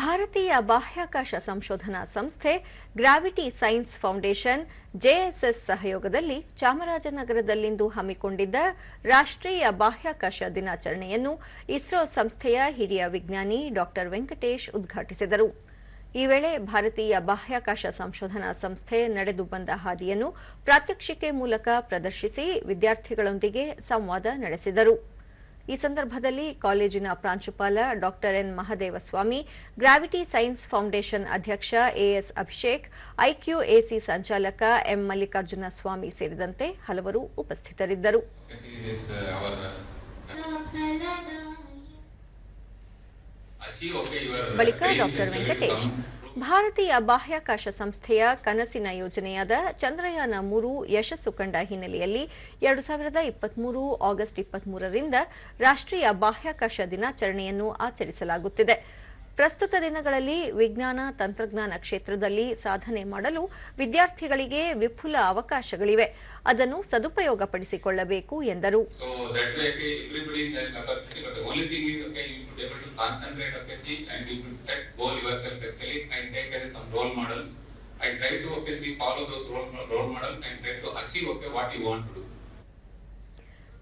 ಭಾರತೀಯ ಬಾಹ್ಯಾಕಾಶ ಸಂಶೋಧನಾ ಸಂಸ್ಥೆ ಗ್ರಾವಿಟಿ ಸೈನ್ಸ್ ಫೌಂಡೇಶನ್ ಜೆಎಸ್ಎಸ್ ಸಹಯೋಗದಲ್ಲಿ ಚಾಮರಾಜನಗರದಲ್ಲಿಂದು ಹಮ್ಮಿಕೊಂಡಿದ್ದ ರಾಷ್ಟ್ರೀಯ ಬಾಹ್ಯಾಕಾಶ ದಿನಾಚರಣೆಯನ್ನು ಇಸ್ರೋ ಸಂಸ್ಥೆಯ ಹಿರಿಯ ವಿಜ್ಞಾನಿ ಡಾ ವೆಂಕಟೇಶ್ ಉದ್ಘಾಟಿಸಿದರು. ಈ ವೇಳೆ ಭಾರತೀಯ ಬಾಹ್ಯಾಕಾಶ ಸಂಶೋಧನಾ ಸಂಸ್ಥೆ ನಡೆದು ಬಂದ ಹಾದಿಯನ್ನು ಪ್ರಾತ್ಯಕ್ಷಿಕೆ ಮೂಲಕ ಪ್ರದರ್ಶಿಸಿ ವಿದ್ಯಾರ್ಥಿಗಳೊಂದಿಗೆ ಸಂವಾದ ನಡೆಸಿದರು. ಈ ಸಂದರ್ಭದಲ್ಲಿ ಕಾಲೇಜಿನ ಪ್ರಾಂಶುಪಾಲ doctor N Mahadevaswamy gravity science foundation ಅಧ್ಯಕ್ಷ ಎಎಸ್ ಅಭಿಷೇಕ್ ಐಕ್ಯೂಎಸಿ ಸಂಚಾಲಕ ಎಂ ಮಲ್ಲಿಕಾರ್ಜುನ ಸ್ವಾಮಿ ಸೇರಿದಂತೆ ಹಲವರು ಉಪಸ್ಥಿತರಿದ್ದರು. ಬಳಿಕ ಡಾಕ್ಟರ್ ವೆಂಕಟೇಶ್. ಭಾರತೀಯ ಬಾಹ್ಯಾಕಾಶ ಸಂಸ್ಥೆಯ ಕನಸಿನ ಯೋಜನೆಯಾದ ಚಂದ್ರಯಾನ ಮೂರು ಯಶಸ್ಸು ಕಂಡ ಹಿನ್ನೆಲೆಯಲ್ಲಿ ಎರಡು ಸಾವಿರದ ಇಪ್ಪತ್ಮೂರು ಆಗಸ್ಟ್ ಇಪ್ಪತ್ಮೂರರಿಂದ ರಾಷ್ಟ್ರೀಯ ಬಾಹ್ಯಾಕಾಶ ದಿನಾಚರಣೆಯನ್ನು ಆಚರಿಸಲಾಗುತ್ತಿದೆ. ಪ್ರಸ್ತುತ ದಿನಗಳಲ್ಲಿ ವಿಜ್ಞಾನ ತಂತ್ರಜ್ಞಾನ ಕ್ಷೇತ್ರದಲ್ಲಿ ಸಾಧನೆ ಮಾಡಲು ವಿದ್ಯಾರ್ಥಿಗಳಿಗೆ ವಿಪುಲ ಅವಕಾಶಗಳಿವೆ. ಅದನ್ನು ಸದುಪಯೋಗಪಡಿಸಿಕೊಳ್ಳಬೇಕು ಎಂದರು.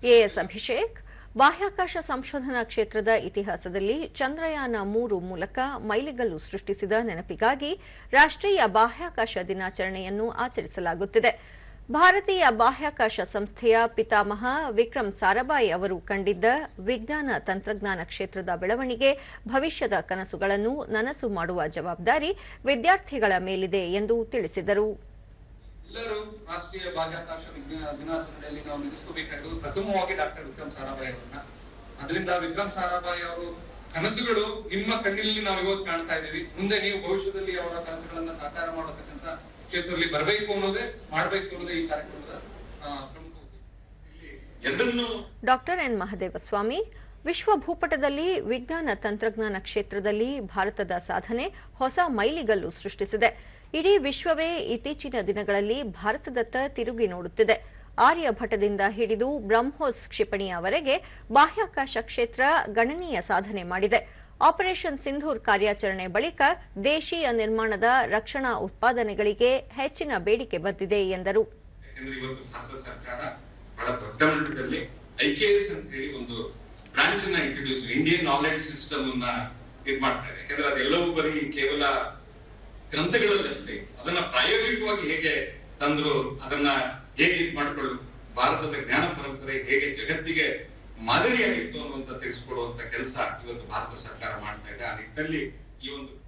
ಎಸ್ ಅಭಿಷೇಕ್ ಬಾಹ್ಯಾಕಾಶ ಸಂಶೋಧನಾ ಕ್ಷೇತ್ರದ ಇತಿಹಾಸದಲ್ಲಿ ಚಂದ್ರಯಾನ ಮೂರು ಮೂಲಕ ಮೈಲಿಗಲ್ಲು ಸೃಷ್ಟಿಸಿದ ನೆನಪಿಗಾಗಿ ರಾಷ್ಟ್ರೀಯ ಬಾಹ್ಯಾಕಾಶ ದಿನಾಚರಣೆಯನ್ನು ಆಚರಿಸಲಾಗುತ್ತಿದೆ. ಭಾರತೀಯ ಬಾಹ್ಯಾಕಾಶ ಸಂಸ್ಥೆಯ ಪಿತಾಮಹ ವಿಕ್ರಮ್ ಸಾರಾಭಾಯಿ ಅವರು ಕಂಡಿದ್ದ ವಿಜ್ಞಾನ ತಂತ್ರಜ್ಞಾನ ಕ್ಷೇತ್ರದ ಬೆಳವಣಿಗೆ, ಭವಿಷ್ಯದ ಕನಸುಗಳನ್ನು ನನಸು ಮಾಡುವ ಜವಾಬ್ದಾರಿ ವಿದ್ಯಾರ್ಥಿಗಳ ಮೇಲಿದೆ ಎಂದು ತಿಳಿಸಿದರು. ರಾಷ್ಟ್ರೀಯ ಬಾಹ್ಯಾಕಾಶ ವಿಜ್ಞಾನ ದಿನಾಚರಣೆಯಲ್ಲಿ ನಾವು ನಿಲ್ಲಿಸಬೇಕಾಗಿರುವುದು ಪ್ರಥಮವಾಗಿ ಡಾಕ್ಟರ್ ವಿಕ್ರಮ್ ಸಾರಾಭಾಯಿ ಅವರನ್ನ ಅದರಿಂದ ವಿಕ್ರಮ್ ಸಾರಾಭಾಯಿ ಅವರು ಕನಸುಗಳು ನಿಮ್ಮ ಕಣ್ಣಿನಲ್ಲಿ ನಾವು ಇವತ್ತು ಕಾಣ್ತಾ ಇದ್ದೀವಿ. ಮುಂದೆ ನೀವು ಭವಿಷ್ಯದಲ್ಲಿ ಅವರ ಕನಸುಗಳನ್ನ ಸಾಕಾರ ಮಾಡತಕ್ಕಂತ ಕ್ಷೇತ್ರದಲ್ಲಿ ಬರಬೇಕು ಅನ್ನೋದೇ, ಮಾಡಬೇಕು ಅನ್ನೋದೇ ಈ ಕಾರ್ಯಕ್ರಮದ ಡಾಕ್ಟರ್ ಎನ್ ಮಹದೇವಸ್ವಾಮಿ ವಿಶ್ವ ಭೂಪಟದಲ್ಲಿ ವಿಜ್ಞಾನ ತಂತ್ರಜ್ಞಾನ ಕ್ಷೇತ್ರದಲ್ಲಿ ಭಾರತದ ಸಾಧನೆ ಹೊಸ ಮೈಲಿಗಲ್ಲು ಸೃಷ್ಟಿಸಿದೆ. ಇಡೀ ವಿಶ್ವವೇ ಇತ್ತೀಚಿನ ದಿನಗಳಲ್ಲಿ ಭಾರತದತ್ತ ತಿರುಗಿ ನೋಡುತ್ತಿದೆ. ಆರ್ಯಭಟದಿಂದ ಹಿಡಿದು ಬ್ರಹ್ಮೋಸ್ ಕ್ಷಿಪಣಿಯವರೆಗೆ ಬಾಹ್ಯಾಕಾಶ ಕ್ಷೇತ್ರ ಗಣನೀಯ ಸಾಧನೆ ಮಾಡಿದೆ. ಆಪರೇಷನ್ ಸಿಂಧೂರ್ ಕಾರ್ಯಾಚರಣೆ ಬಳಿಕ ದೇಶೀಯ ನಿರ್ಮಾಣದ ರಕ್ಷಣಾ ಉತ್ಪಾದನೆಗಳಿಗೆ ಹೆಚ್ಚಿನ ಬೇಡಿಕೆ ಬಂದಿದೆ ಎಂದರು. ಇಂಡಿಯನ್ ನಾಲೆಡ್ಜ್ ಸಿಸ್ಟಮ್ ಮಾಡ್ತಾರೆ ಯಾಕಂದ್ರೆ ಅದೆಲ್ಲವೂ ಬರೀ ಕೇವಲ ಗ್ರಂಥಗಳಲ್ಲಷ್ಟೇ, ಅದನ್ನ ಪ್ರಾಯೋಗಿಕವಾಗಿ ಹೇಗೆ ತಂದ್ರು, ಅದನ್ನ ಹೇಗೆ ಇದು ಮಾಡಿಕೊಳ್ಳು, ಭಾರತದ ಜ್ಞಾನ ಪರಂಪರೆ ಹೇಗೆ ಜಗತ್ತಿಗೆ ಮಾದರಿಯಾಗಿತ್ತು ಅನ್ನುವಂತ ತಿಳಿಸ್ಕೊಡುವಂತ ಕೆಲಸ ಇವತ್ತು ಭಾರತ ಸರ್ಕಾರ ಮಾಡ್ತಾ ಇದೆ. ಆ ನಿಟ್ಟಿನಲ್ಲಿ ಈ ಒಂದು